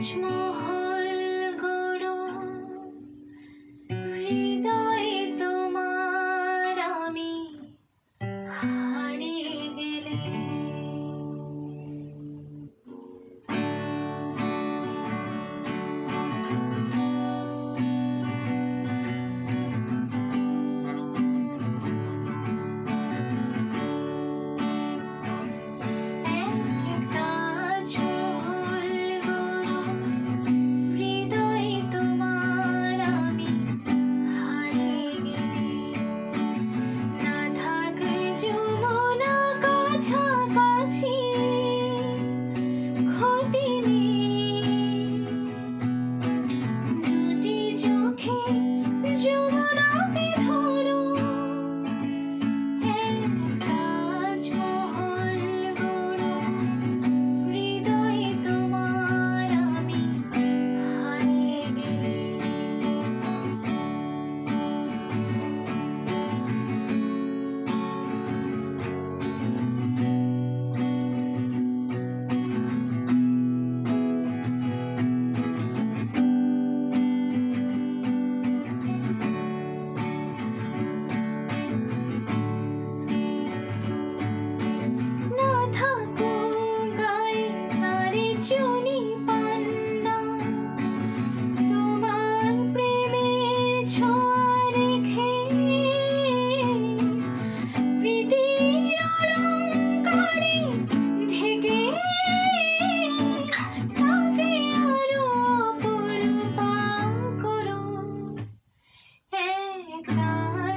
much more. ಮಿತಿ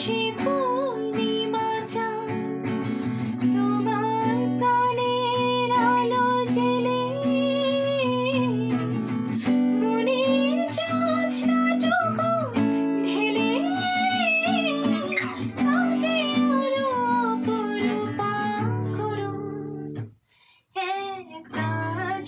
আসে পূর্ণিমা তোমার প্রাণের আলো জেলে মনের জোছনাটুকু ঢেলে তাকে আলো অপরূপা করো এক কাজ